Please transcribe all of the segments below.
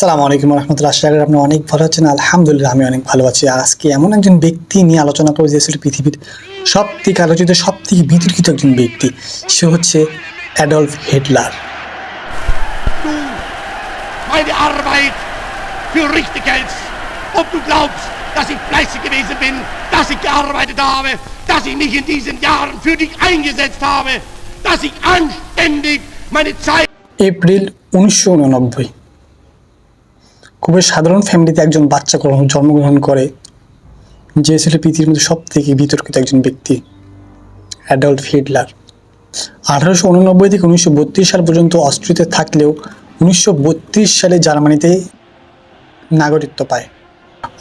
সালাম আলাইকুম রহমতুল্লাহ। সাহেব আপনি অনেক ভালো আছেন। আলহামদুলিল্লাহ আমি অনেক ভালো আছি। আজকে এমন একজন ব্যক্তি নিয়ে আলোচনা করে যে পৃথিবীর সব থেকে আলোচিত সব থেকে বিতর্কিত একজন ব্যক্তি। সে হচ্ছে অ্যাডলফ হিটলার। এপ্রিল উনিশশো উননব্বই। খুবই সাধারণ ফ্যামিলিতে একজন বাচ্চা গ্রহণ জন্মগ্রহণ করে, যে ছিল পৃথিবীর মধ্যে সব থেকে বিতর্কিত একজন ব্যক্তি অ্যাডলফ হিটলার। আঠারোশো উননব্বই থেকে উনিশশো বত্রিশ সাল পর্যন্ত অস্ট্রিয়াতে থাকলেও উনিশশো বত্রিশ সালে জার্মানিতে নাগরিকত্ব পায়।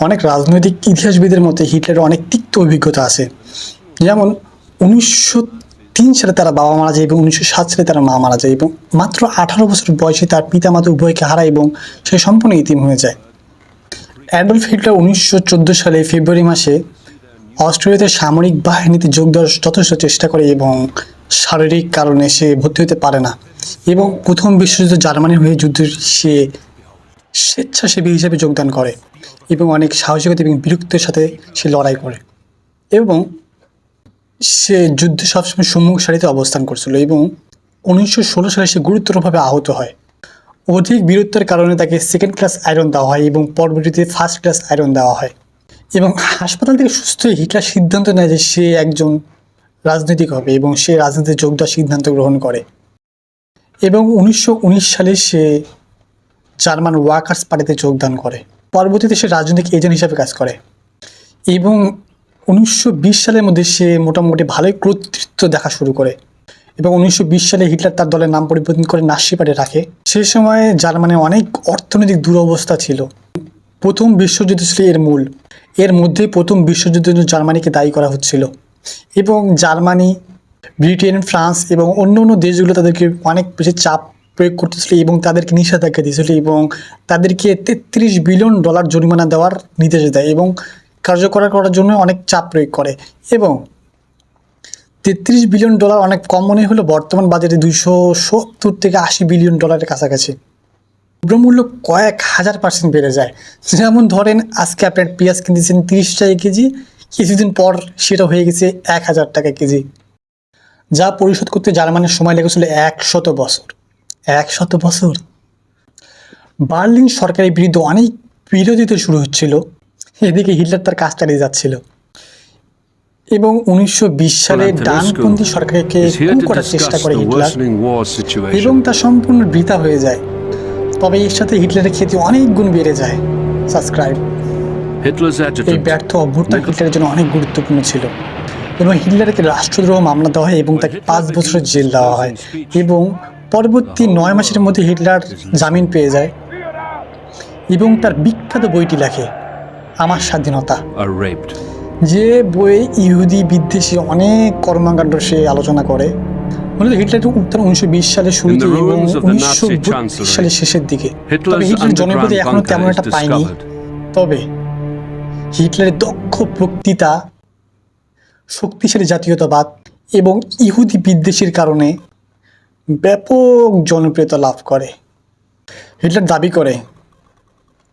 অনেক রাজনৈতিক ইতিহাসবিদের মতে হিটলারের অনেক তিক্ত অভিজ্ঞতা আছে। যেমন উনিশশো তিন সালে তারা বাবা মারা যায় এবং উনিশশো সাত সালে তারা মা মারা যায় এবং মাত্র আঠারো বছর বয়সে তার পিতা মাতা উভয়কে হারায় এবং সে সম্পূর্ণ ইতিম হয়ে যায়। অ্যাডলফ হিটলার উনিশশো চোদ্দ সালে ফেব্রুয়ারি মাসে অস্ট্রেলিয়াতে সামরিক বাহিনীতে যোগ দেওয়ার যথেষ্ট চেষ্টা করে এবং শারীরিক কারণে সে ভর্তি হতে পারে না এবং প্রথম বিশ্বযুদ্ধ জার্মানির হয়ে যুদ্ধে সে স্বেচ্ছাসেবী হিসেবে যোগদান করে এবং অনেক সাহসিকতা এবং বিরক্তির সাথে সে লড়াই করে। এবং সে যুদ্ধে সবসময় সম্মুখ সারিতে অবস্থান করছিল এবং উনিশশো ষোলো সালে সে গুরুতরভাবে আহত হয়। অধিক বীরত্বের কারণে তাকে সেকেন্ড ক্লাস আয়রন দেওয়া হয় এবং পরবর্তীতে ফার্স্ট ক্লাস আয়রন দেওয়া হয়। এবং হাসপাতাল থেকে সুস্থ হয়ে হিটলার সিদ্ধান্ত নেয় যে সে একজন রাজনৈতিক হবে এবং সে রাজনীতিতে যোগ দেওয়ার সিদ্ধান্ত গ্রহণ করে। এবং উনিশশো উনিশ সালে সে জার্মান ওয়ার্কার্স পার্টিতে যোগদান করে। পরবর্তীতে সে রাজনৈতিক এজেন্ট হিসাবে কাজ করে। এবং উনিশশো বিশ সালের মধ্যে সে মোটামুটি ভালোই কর্তৃত্ব দেখা শুরু করে। এবং উনিশশো বিশ সালে হিটলার তার দলের নাম পরিবর্তন করে নাসি পার্টি রাখে। সেই সময় জার্মানে অনেক অর্থনৈতিক দুরবস্থা ছিল। প্রথম বিশ্বযুদ্ধ ছিল এর মূল। এর মধ্যে প্রথম বিশ্বযুদ্ধের জন্য জার্মানিকে দায়ী করা হচ্ছিল। এবং জার্মানি, ব্রিটেন, ফ্রান্স এবং অন্য অন্য দেশগুলো তাদেরকে অনেক বেশি চাপ প্রয়োগ করতেছিল এবং তাদেরকে নিষেধাজ্ঞা দিয়েছিল এবং তাদেরকে তেত্রিশ বিলিয়ন ডলার জরিমানা দেওয়ার নির্দেশ দেয় এবং কার্যকর করার জন্য অনেক চাপ প্রয়োগ করে এবং তেত্রিশ বিলিয়ন ডলার অনেক কম মনে হলো বর্তমান বাজারে দুইশো সত্তর থেকে আশি বিলিয়ন ডলারের কাছাকাছি। দ্রব্যমূল্য কয়েক হাজার পার্সেন্ট বেড়ে যায়। যেমন ধরেন, আজকে আপনার পেঁয়াজ কিনতেছেন তিরিশ টাকা কেজি, কিছুদিন পর সেটা হয়ে গেছে এক হাজার টাকা কেজি। যা পরিশোধ করতে জার্মানির সময় লেগেছিল একশত বছর। একশত বছর? বার্লিন সরকারের বিরুদ্ধে অনেক বিরোধিতা শুরু হচ্ছিল। এদিকে হিটলার তার কাজ চালিয়ে যাচ্ছিল। এবং উনিশশো বিশ সালে ডানপন্থী সরকারকে কু করার চেষ্টা করে হিটলার। এবং তা সম্পূর্ণ বৃথা হয়ে যায়। তবে এর সাথে হিটলারের খ্যাতি অনেক গুণ বেড়ে যায়। সাবস্ক্রাইব। এই ব্যর্থ অভ্যুত্থান হিটলারের জন্য অনেক গুরুত্বপূর্ণ ছিল। এবং হিটলারকে রাষ্ট্রদ্রোহ মামলা দেওয়া হয় এবং তাকে পাঁচ বছরের জেল দেওয়া হয়। এবং পরবর্তী নয় মাসের মধ্যে হিটলার জামিন পেয়ে যায়। এবং তার বিখ্যাত বইটি লেখে। আমার স্বাধীনতা। যে বইয়ে ইহুদি বিদ্বেষী অনেক কর্মকাণ্ড সে আলোচনা করে মূলত উনিশশো বিশ সালে শুরুতে এবং উনিশশো সালের শেষের দিকে। তবে হিটলার জনপ্রিয়তা এখনও তেমন একটা পায়নি। তবে হিটলারের দক্ষ বক্তৃতা শক্তিশালী জাতীয়তাবাদ এবং ইহুদি বিদ্বেষের কারণে ব্যাপক জনপ্রিয়তা লাভ করে। হিটলার দাবি করে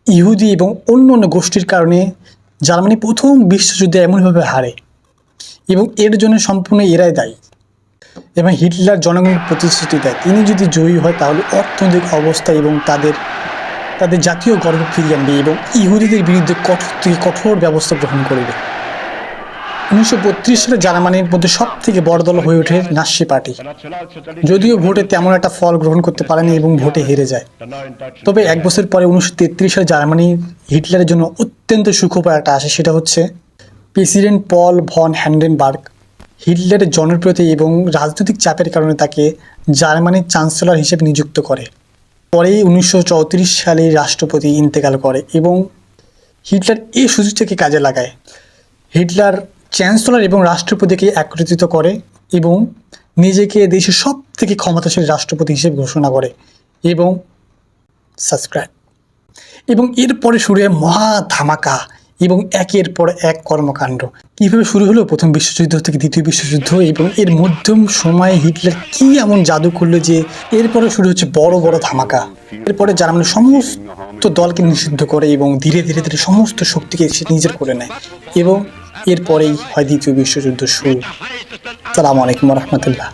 ইহুদি এবং অন্য অন্য গোষ্ঠীর কারণে জার্মানি প্রথম বিশ্বযুদ্ধে এমনভাবে হারে এবং এর জন্য সম্পূর্ণ এরাই দায়ী। এবং হিটলার জনগণের প্রতিশ্রুতি দেয়, তিনি যদি জয়ী হয়, তাহলে অর্থনৈতিক অবস্থা এবং তাদের তাদের জাতীয় গর্ব ফিরিয়ে আনবে এবং ইহুদিদের বিরুদ্ধে কঠোর থেকে কঠোর ব্যবস্থা গ্রহণ করবে। উনিশশো বত্রিশ সালে জার্মানির মধ্যে সব থেকে বড় দল হয়ে ওঠে নাসি পার্টি। যদিও ভোটে তেমন একটা ফল গ্রহণ করতে পারেনি এবং ভোটে হেরে যায়। তবে এক বছর পরে উনিশশো তেত্রিশ সালে জার্মানি হিটলারের জন্য অত্যন্ত সুখবর একটা আসে, সেটা হচ্ছে প্রেসিডেন্ট পল ভন হ্যান্ডেনবার্গ। হিটলারের জনপ্রিয়তা এবং রাজনৈতিক চাপের কারণে তাকে জার্মানির চ্যান্সেলর হিসেবে নিযুক্ত করে। পরেই উনিশশো সালে রাষ্ট্রপতি ইন্তেকাল করে এবং হিটলার এই সুযোগটাকে কাজে লাগায়। হিটলার চ্যান্সেলর এবং রাষ্ট্রপতিকে একত্রিত করে এবং নিজেকে দেশের সব থেকে ক্ষমতাশীল রাষ্ট্রপতি হিসেবে ঘোষণা করে এবং সাবস্ক্রাইব এবং এরপরে শুরু হয় মহা ধামাকা এবং একের পর এক কর্মকাণ্ড। কীভাবে শুরু হলো? প্রথম বিশ্বযুদ্ধ থেকে দ্বিতীয় বিশ্বযুদ্ধ এবং এর মধ্যম সময়ে হিটলার কি এমন জাদু করল যে এরপরে শুরু হচ্ছে বড় বড় ধামাকা। এরপরে জার্মানি সমস্ত দলকে নিষিদ্ধ করে এবং ধীরে ধীরে ধীরে সমস্ত শক্তিকে সে নিজের করে নেয় এবং এরপরেই হয় দ্বিতীয় বিশ্বযুদ্ধ শুরু। সালাম আলাইকুম রহমতুল্লাহ।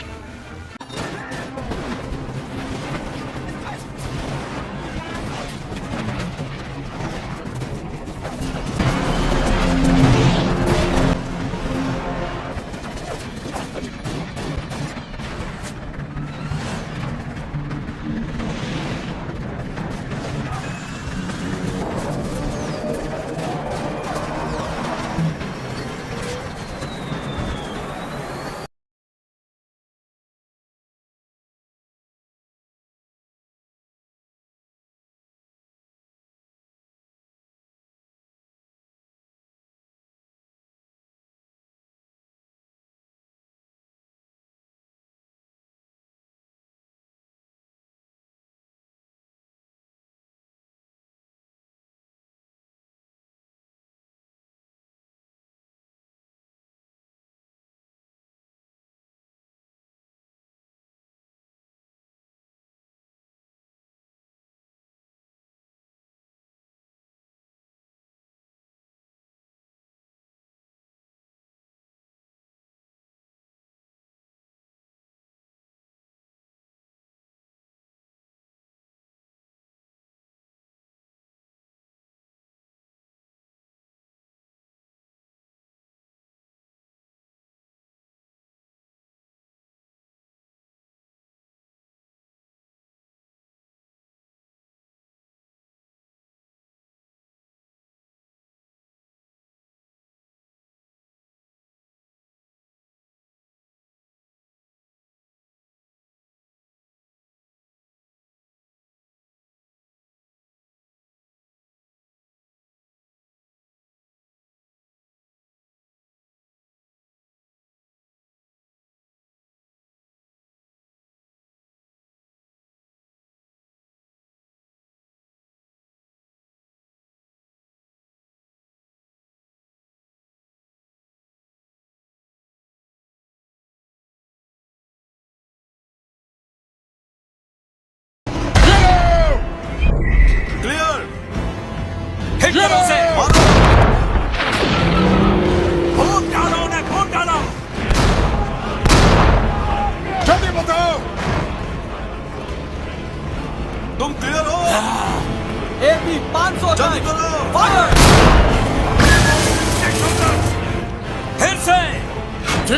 से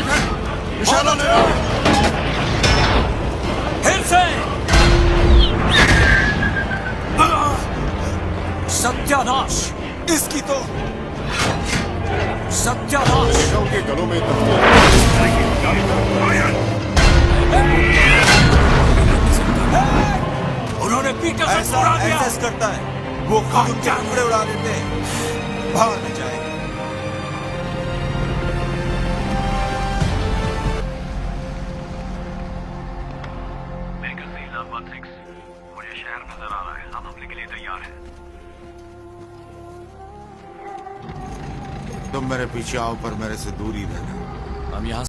सत्यानाश इसकी तो सत्यानाश के गलों में उन्होंने पीटर से ऐसा करता है वो खुद टुकड़े उड़ा देते हैं भाग तुम मेरे पीछे आओ पर मेरे से दूरी रहना। हम यहाँ